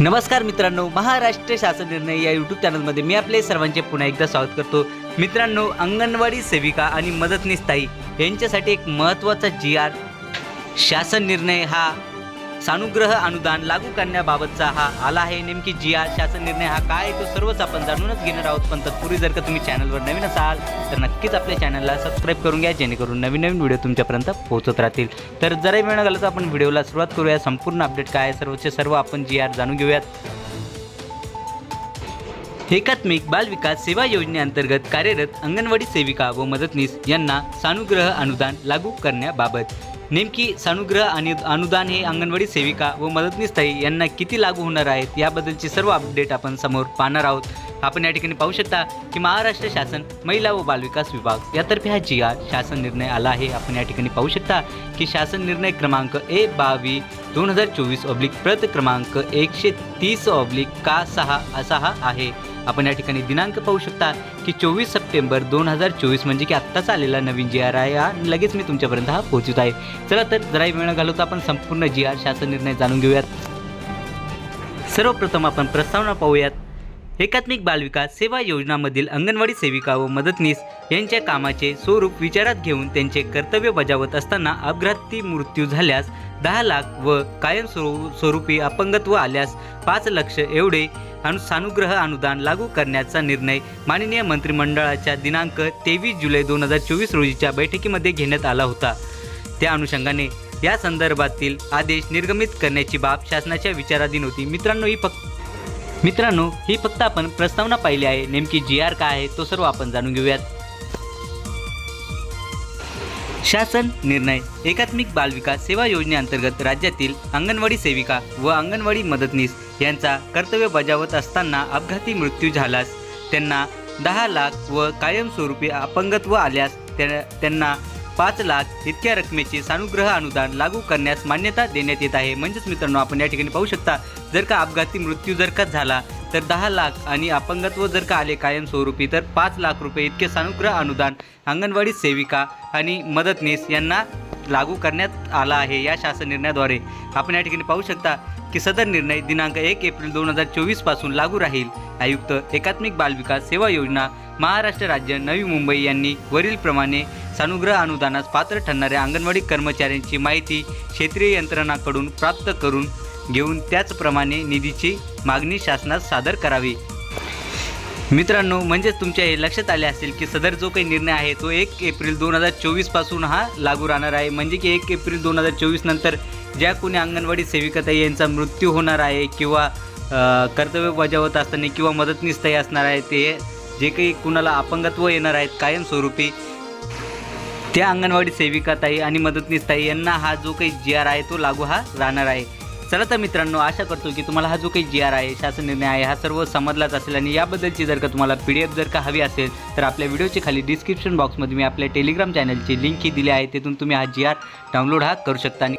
नमस्कार मित्रांनो महाराष्ट्र शासन निर्णय या यूट्यूब चॅनलमध्ये मी आपले सर्वांचे पुन्हा एकदा स्वागत करतो. मित्रांनो अंगणवाडी सेविका आणि मदतनीस ताई यांच्यासाठी एक महत्त्वाचा जी आर शासन निर्णय हा सानुग्रह अनुदान लागू करण्याबाबतचा हा आला आहे. नेमकी जी आर शासन निर्णय हा काय आहे तो सर्वच आपण जाणूनच घेणार आहोत. पण तत्पूर्वी जर का तुम्ही चॅनलवर नवीन असाल तर नक्कीच आपल्या चॅनलला सबस्क्राईब करून घ्या जेणेकरून नवीन नवीन व्हिडिओ तुमच्यापर्यंत पोहोचत राहतील. तर जराही वेळ न तर आपण व्हिडिओला सुरुवात करूया. संपूर्ण अपडेट काय आहे? सर्वचे सर्व आपण जी आर जाणून घेऊयात. एकात्मिक बाल विकास सेवा योजनेअंतर्गत कार्यरत अंगणवाडी सेविका व मदतनीस यांना सानुग्रह अनुदान लागू करण्याबाबत नेमकी सानुग्रह आणि अनुदान हे अंगणवाडी सेविका व मदतनीसताई यांना किती लागू होणार आहेत याबद्दलची सर्व अपडेट आपण समोर पाहणार आहोत. आपण या ठिकाणी पाहू शकता की महाराष्ट्र शासन महिला व बालविकास विभाग यातर्फे हा जी शासन निर्णय आला आहे. आपण या ठिकाणी पाहू शकता की शासन निर्णय क्रमांक ए बावीस दोन हजार चोवीस ऑब्लिक प्रत क्रमांक एकशे तीस ऑब्लिक का सहा असा हा आहे. आपण या ठिकाणी दिनांक पाहू शकता की चोवीस सप्टेंबर दोन हजार चोवीस म्हणजे की आत्ताच आलेला नवीन जी आर आहे हा लगेच मी तुमच्यापर्यंत हा पोहोचत आहे. चला तर जरा वेळ न घालवता आपण संपूर्ण जी आर शासन निर्णय जाणून घेऊयात. सर्वप्रथम आपण प्रस्तावना पाहूयात. एकात्मिक बालविकास सेवा योजनामधील अंगणवाडी सेविका व मदतनीस यांच्या कामाचे स्वरूप विचारात घेऊन त्यांचे कर्तव्य बजावत असताना अपघाती मृत्यू झाल्यास दहा लाख व कायम स्वरू स्वरूपी अपंगत्व आल्यास पाच लक्ष एवढे अनु सानुग्रह अनुदान लागू करण्याचा निर्णय माननीय मंत्रिमंडळाच्या दिनांक तेवीस जुलै दोन हजार चोवीस रोजीच्या बैठकीमध्ये घेण्यात आला होता. त्या अनुषंगाने या संदर्भातील आदेश निर्गमित करण्याची बाब शासनाच्या विचाराधीन होती. मित्रांनो ही फक्त मित्रांनो ही फक्त आपण प्रस्तावना पाहिली आहे. नेमकी जी आर काय आहे तो सर्व आपण जाणून घेऊयात. शासन निर्णय एकात्मिक बालविकास सेवा योजनेअंतर्गत राज्यातील अंगणवाडी सेविका व अंगणवाडी मदतनीस यांचा कर्तव्य बजावत असताना अपघाती मृत्यू झाल्यास त्यांना दहा लाख व कायमस्वरूपी अपंगत्व आल्यास त्या- त्यांना पाच लाख इतक्या रकमेचे सानुग्रह अनुदान लागू करण्यास मान्यता देण्यात येत आहे. म्हणजेच मित्रांनो आपण या ठिकाणी पाहू शकता जर का अपघाती मृत्यू जर का झाला तर दहा लाख आणि अपंगत्व जर का आले कायमस्वरूपी तर पाच लाख रुपये इतके सानुग्रह अनुदान अंगणवाडी सेविका आणि मदतनीस यांना लागू करण्यात आला आहे. या शासन निर्णयाद्वारे आपण या ठिकाणी पाहू शकता की सदर निर्णय दिनांक एक एप्रिल दोन हजार चोवीसपासून लागू राहील. आयुक्त एकात्मिक बालविकास सेवा योजना महाराष्ट्र राज्य नवी मुंबई यांनी वरीलप्रमाणे सानुग्रह अनुदानास पात्र ठरणाऱ्या अंगणवाडी कर्मचाऱ्यांची माहिती क्षेत्रीय यंत्रणाकडून प्राप्त करून घेऊन त्याचप्रमाणे निधीची मागणी शासनास सादर करावी. मित्रांनो म्हणजेच तुमच्या हे लक्षात आले असेल की सदर जो काही निर्णय आहे तो एक एप्रिल दोन हजार चोवीसपासून हा लागू राहणार आहे. म्हणजे की एक एप्रिल दोन हजार चोवीस नंतर ज्या कोणी अंगणवाडी सेविकाताई यांचा मृत्यू होणार आहे किंवा कर्तव्य बजावत असताना किंवा मदतनीस असणार आहे ते जे काही कुणाला अपंगत्व येणार आहेत कायमस्वरूपी त्या अंगणवाडी सेविकाताई आणि मदतनीस ताई यांना हा जो काही जी आर आहे तो लागू हा राहणार आहे. चला तर मित्रांनो आशा करतो की तुम्हाला हा जो काही जी आर आहे शासन निर्णय आहे हा सर्व समजलाच असेल आणि याबद्दलची जर का तुम्हाला पी डी एफ जर का हवी असेल तर आपल्या व्हिडिओच्या खाली डिस्क्रिप्शन बॉक्समध्ये मी आपल्या टेलिग्राम चॅनलची लिंक ही दिली आहे तिथून तुम्ही हा जी आर डाउनलोड हा करू शकता. आणि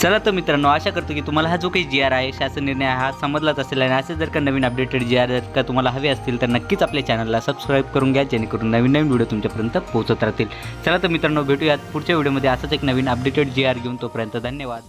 चला तर मित्रांनो आशा करतो की तुम्हाला हा जो काही जी आर आहे शासन निर्णय हा समजलाच असेल आणि असे जर का नवीन अपडेटेड जी आर जर का तुम्हाला हवे असतील तर नक्कीच आपल्या चॅनलला सबस्क्राईब करून घ्या जेणेकरून नवीन नवीन व्हिडिओ तुमच्यापर्यंत पोहोचत राहतील. चला तर मित्रांनो भेटूयात पुढच्या व्हिडिओमध्ये असंच एक नवीन अपडेटेड जी आर घेऊन तोपर्यंत धन्यवाद.